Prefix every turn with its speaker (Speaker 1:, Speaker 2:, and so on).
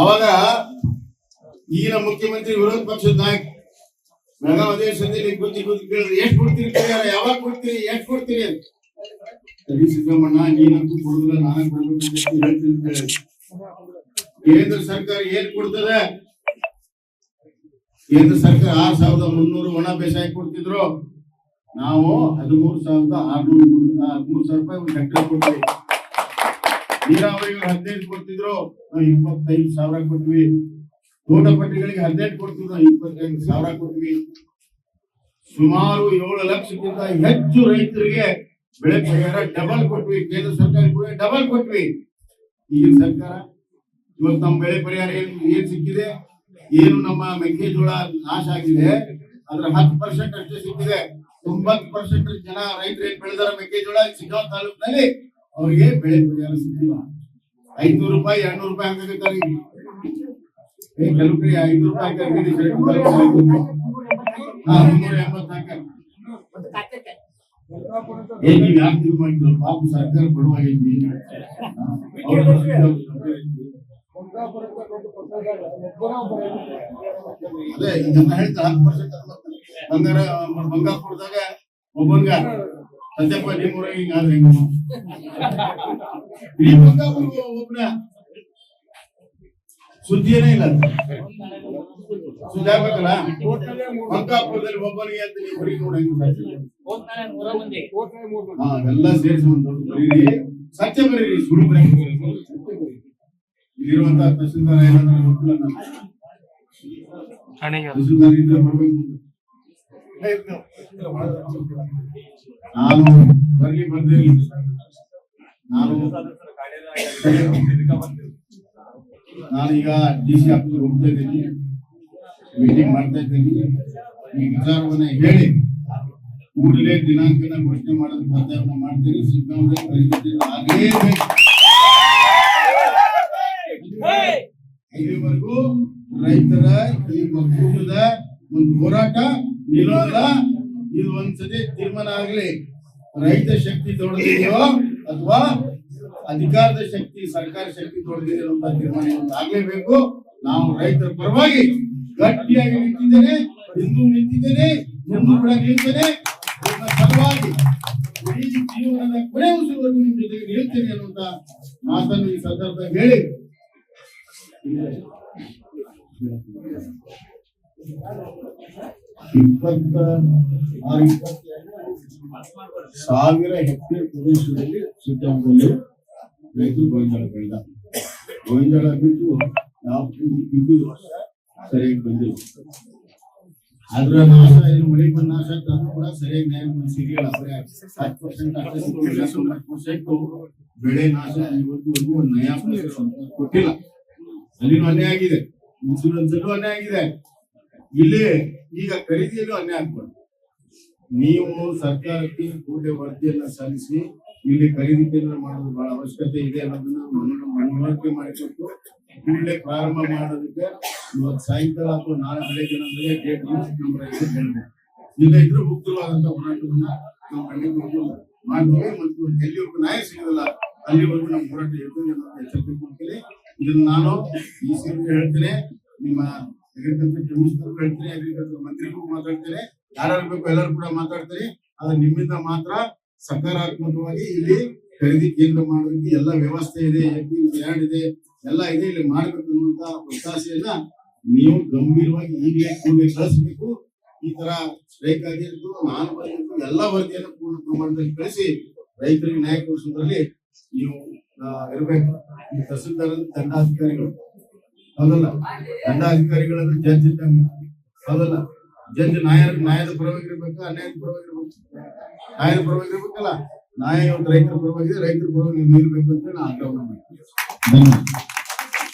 Speaker 1: ಅವಾಗ ಈಗಿನ ಮುಖ್ಯಮಂತ್ರಿ ವಿರೋಧ ಪಕ್ಷದ ನಾಯಕ ಬೆಳಗಾವಿ ಅಧಿವೇಶನದಲ್ಲಿ ಕೂತಿ ಕೂತಿ ಕೇಳಿದ್ರೆ, ಎಷ್ಟು ಕೊಡ್ತೀರಿ ಕೈಯಾರ ಯಾವಾಗ ಕೊಡ್ತೀರಿ? ಎಷ್ಟು ಕೊಡ್ತೀರಿ? ಅಂತ. ಸರಿ ಸಿದ್ದರಾಮಣ್ಣ ನೀನಂತೂ ಕೊಡುದಿಲ್ಲ, ನಾನು ಕೊಡ್ಬೇಕು. ಕೇಂದ್ರ ಸರ್ಕಾರ ಏನ್ ಕೊಡ್ತದೆ? ಕೇಂದ್ರ ಸರ್ಕಾರ ಆರ್ ಸಾವಿರದ ಮುನ್ನೂರು ಒಣ ಬೇಸಾಯ ಕೊಡ್ತಿದ್ರು. ನಾವು ಹದಿಮೂರು ಸಾವಿರದ ಆರ್ನೂರು, ಹದಿಮೂರು ಸಾವಿರ ರೂಪಾಯಿ ಒಂದು ಹೆಕ್ಟರ್ ಕೊಡ್ತೀವಿ. ನೀರಾವರಿಗೆ ಹದಿನೈದು ಕೊಡ್ತಿದ್ರು ನಾವು ಇಪ್ಪತ್ತೈದು ಸಾವಿರ ಕೊಟ್ವಿ. ತೋಟಪಟ್ಟಿಗಳಿಗೆ ಹದಿನೆಂಟು ಕೊಡ್ತಿದ್ರು, ಇಪ್ಪತ್ತೈದು ಸಾವಿರ ಕೊಟ್ವಿ. ಸುಮಾರು ಏಳು ಲಕ್ಷಕ್ಕಿಂತ ಹೆಚ್ಚು ರೈತರಿಗೆ ಬೆಳೆ ಪರಿಹಾರ ಡಬಲ್ ಕೊಟ್ವಿ. ಕೇಂದ್ರ ಸರ್ಕಾರ ಕೂಡ ಡಬಲ್ ಕೊಟ್ವಿ. ಈಗಿನ ಸರ್ಕಾರ, ಇವತ್ತು ನಮ್ಮ ಬೆಳೆ ಪರಿಹಾರ ಏನು, ಏನ್ ಸಿಕ್ಕಿದೆ? ಏನು ನಮ್ಮ ಮೆಕ್ಕೆಜೋಳ ನಾಶ ಆಗಿದೆ? ಅದ್ರ ಹತ್ತು ಪರ್ಸೆಂಟ್ ಅಷ್ಟೇ ಸಿಕ್ಕಿದೆ. ತೊಂಬತ್ತು ಪರ್ಸೆಂಟ್ ಜನ ರೈತರು ಏನ್ ಬೆಳೆದಾರ ಮೆಕ್ಕೆಜೋಳ? ಸಿಗಾವ್ ತಾಲೂಕಿನಲ್ಲಿ ಅವ್ರಿಗೆ ಬೆಳೆ ಪರಿಹಾರ ಸಿಕ್ಕಿಲ್ಲ. ಐದ್ನೂರು ರೂಪಾಯಿ, ಎರಡ್ನೂರು ರೂಪಾಯಿ ಹಾಕಬೇಕಾರೆ ಕೆಲವು ಐನೂರು ರೂಪಾಯಿ ಮುನ್ನೂರ ಎಂಬತ್ತು ಏ, ನೀವ್ ಯಾಕೆ ಮಾಡಿದ್ರು ಪಾಪ ಸರ್ಕಾರ ಬಡವಾಗೈತಿ ಅದೇ, ಇದನ್ನ ಹೇಳ್ತಾ ಹತ್ತು ಪರ್ಸೆಂಟ್ ಬಂಗಾರ ಬಂಗಾಪುರದಾಗ ಒಬ್ಬಂಗ ಸತ್ಯಪ್ಪ ನಿಮ್ಮೂರ ಈಗ ಆದ್ರೆ ಹೆಂಗ ಇಡೀ ಬಂಗಾಪುರ ಒಬ್ಬನ ಸುದ್ದಿಯೇ ಇಲ್ಲ ಸುದ್ದಿ ಆಗ್ಬೇಕಲ್ಲ? ಬಂಗಾಪುರದಲ್ಲಿ ಒಬ್ಬನಿಗೆ ಅಂತ ನೀವು ಬರೀ ಎಲ್ಲ ಸೇರಿಸಿ ಒಂದು ಬರೀರಿ ಸತ್ಯ ಬರೀರಿ ಸುಳ್ಳು ಬರೀ. ಇಲ್ಲಿರುವಂತ ತಹಸೀಲ್ದಾರ ಏನಂದ್ರೆ ಗೊತ್ತಿಲ್ಲ ನಾನು ತಹಸೀಲ್ದಾರ್ ಇದ್ರೆ ಬರ್ಬೇಕು ನಾನು ಬರ್ಲಿ ಬಂದಿರಲಿ ನಾನು ನಾನೀಗ ಡಿ ಸಿ ಆಫೀಸ್ ಹೋಗ್ತಾ ಇದ್ದೀನಿ ಮೀಟಿಂಗ್ ಮಾಡ್ತಾ ಇದ್ದೀನಿ ಈ ವಿಚಾರವನ್ನ ಹೇಳಿ ಕೂಡಲೇ ದಿನಾಂಕನ ಘೋಷಣೆ ಮಾಡೋದು ಪ್ರಯತ್ನ ಮಾಡ್ತೀನಿ ಸಿಗ್ಗಾಂವ್ ಪರಿಸ್ಥಿತಿ ಆಗಲೇಬೇಕು ಇಲ್ಲಿವರೆಗೂ ರೈತರ ಈ ಒಕ್ಕೂಟದ ಒಂದು ಹೋರಾಟ ನಿಲ್ಲೋದಿಲ್ಲ ಇದು ಒಂದ್ಸತಿ ತೀರ್ಮಾನ ಆಗ್ಲಿ. ರೈತ ಶಕ್ತಿ ತೊಡಗಿದೆಯೋ ಅಥವಾ ಅಧಿಕಾರದ ಶಕ್ತಿ, ಸರ್ಕಾರ ಶಕ್ತಿ ತೊಡಗಿದೆಯೋ ಅಂತ ತೀರ್ಮಾನ ಆಗಲೇಬೇಕು. ನಾವು ರೈತರ ಪರವಾಗಿ ಗಟ್ಟಿಯಾಗಿ ನಿಂತಿದ್ದೇನೆ ಇಂದು ನಿಂತಿದ್ದೇನೆ ಮುಂದೂ ಕೂಡ ನಿಲ್ತೇನೆ ಪರವಾಗಿ ಜೀವನದ ಕೊನೆ ಉಸಿರುವರೆಗೂ ನಿಮ್ ಜೊತೆಗೆ ನಿಲ್ತೇನೆ ಅನ್ನುವಂತ ಮಾತನ್ನು ಈ ಸಂದರ್ಭದಲ್ಲಿ ಹೇಳಿ. ಇಪ್ಪತ್ತ ಆರು ಸಾವಿರ ಹೆಕ್ಟೇರ್ ಪ್ರದೇಶದಲ್ಲಿ ಸುತ್ತಮುತ್ತಲು ರೈತರು ಗೋವಿಂದಳ ಬೆಳೆದ. ಗೋವಿಂದಳ ಬಿಟ್ಟು ನಾವು ಇದು ಸರಿಯಾಗಿ ಬಂದಿಲ್ಲ. ಅದ್ರ ನಾಶ ಏನು ಮಳೆ ಬಂದ ನಾಶ ತಂದು ಕೂಡ ಸರಿಯಾಗಿ ನ್ಯಾಯ ಸಿಗಲಿಲ್ಲ ಹತ್ತು ಪರ್ಸೆಂಟ್ ಪರ್ಸೆಂಟ್ ಬೆಳೆ ನಾಶ ಇವತ್ತು ನಯಾ ಕೊಟ್ಟಿಲ್ಲ. ಅಲ್ಲಿನೂ ಅನ್ಯಾಯ ಆಗಿದೆ. ಇನ್ಸೂರೆನ್ಸ್ ಅನ್ಯಾಯ ಆಗಿದೆ. ಇಲ್ಲಿ ಈಗ ಖರೀದಿಯಲ್ಲೂ ಅನ್ಯಾಯ ಆಗ್ಬಾರ್ದು ನೀವು ಸರ್ಕಾರಕ್ಕೆ ಕೂಡಲೇ ವರದಿಯನ್ನ ಸಲ್ಲಿಸಿ, ಇಲ್ಲಿ ಖರೀದಿ ಕೇಂದ್ರ ಮಾಡೋದು ಬಹಳ ಅವಶ್ಯಕತೆ ಇದೆ ಅನ್ನೋದನ್ನ ಮನ- ಮನವರಿಕೆ ಮಾಡಿಕೊಟ್ಟು, ಕೂಡಲೇ ಪ್ರಾರಂಭ ಮಾಡೋದಕ್ಕೆ ಇವತ್ತು ಸಾಯಂಕಾಲ ಅಥವಾ ನಾಳೆ ಬೆಳಗ್ಗೆ ನಮಗೆ ಡೇಟ್ ನಮ್ಮ ರೈತರು ಹೇಳ್ಬೋದು ಇಲ್ಲ ಇದ್ರೂ ಮುಕ್ತವಾದಂತ ಹೋರಾಟವನ್ನ ನಾವು ಖಂಡಿತವಾಗ್ಲೂ ಮಾಡ್ತೀವಿ ಮತ್ತು ಎಲ್ಲಿವರೆಗೂ ನ್ಯಾಯ ಸಿಗೋದಿಲ್ಲ ಅಲ್ಲಿವರೆಗೂ ನಮ್ಮ ಹೋರಾಟ ಇರ್ತದೆ ಎಚ್ಚರಿಕೆ ಕೊಡ್ತೀನಿ. ಇದನ್ನ ನಾನು ಈ ಸೀರೆ ಹೇಳ್ತೇನೆ. ನಿಮ್ಮ ಅಗ್ರಿಕಲ್ಚರ್ ಕಮಿಷನರ್ ಅಗ್ರಿಕಲ್ಚರ್ ಮಾತಾಡ್ತಾರೆ ಯಾರು ಬೇಕು ಎಲ್ಲರೂ ಕೂಡ ಮಾತಾಡ್ತಾರೆ. ಆದ್ರೆ ನಿಮ್ಮಿಂದ ಮಾತ್ರ ಸಕಾರಾತ್ಮಕವಾಗಿ ಇಲ್ಲಿ ಖರೀದಿ ಕೇಂದ್ರ ಮಾಡೋದಕ್ಕೆ ಎಲ್ಲ ವ್ಯವಸ್ಥೆ ಇದೆ ಎರಡು ಇದೆ, ಎಲ್ಲ ಇದೆ, ಇಲ್ಲಿ ಮಾಡ್ಬೇಕು ಅನ್ನುವಂತ ಒತ್ತಾಸೆಯನ್ನ ನೀವು ಗಂಭೀರವಾಗಿ ಈಗಲೇ ಕೂಡಲೇ ಕಳಿಸ್ಬೇಕು. ಈ ತರ ಸ್ಟ್ರೈಕ್ ಆಗಿರ್ತು ನಾನು ಬರೆದಿರ್ತು ಎಲ್ಲ ವರದಿಯನ್ನು ಪೂರ್ಣ ಪ್ರಮಾಣದಲ್ಲಿ ಕಳಿಸಿ ರೈತರಿಗೆ ನ್ಯಾಯ ಕೊಡಿಸೋದ್ರಲ್ಲಿ ನೀವು ಇರಬೇಕು. ತಹಸೀಲ್ದಾರ್, ದಂಡಾಧಿಕಾರಿಗಳು. ಹೌದಲ್ಲ ದಂಡಾಧಿಕಾರಿಗಳನ್ನು ಜಡ್ಜ್ ಇದ್ದಂಗೆ. ಹೌದಲ್ಲ ಜಡ್ಜ್ ನ್ಯಾಯ ನ್ಯಾಯದ ಪರವಾಗಿರ್ಬೇಕು, ಅನ್ಯಾಯದ ಪರವಾಗಿರ್ಬೇಕು. ನ್ಯಾಯದ ಪರವಾಗಿರ್ಬೇಕಲ್ಲ. ನ್ಯಾಯ ರೈತರ ಪರವಾಗಿದೆ ರೈತರ ಪರವಾಗಿ ನೀವು ಇರ್ಬೇಕು ಅಂತ ನಾನು ಆಗ್ರಹ ಮಾಡ್ತೀನಿ. ಧನ್ಯವಾದ.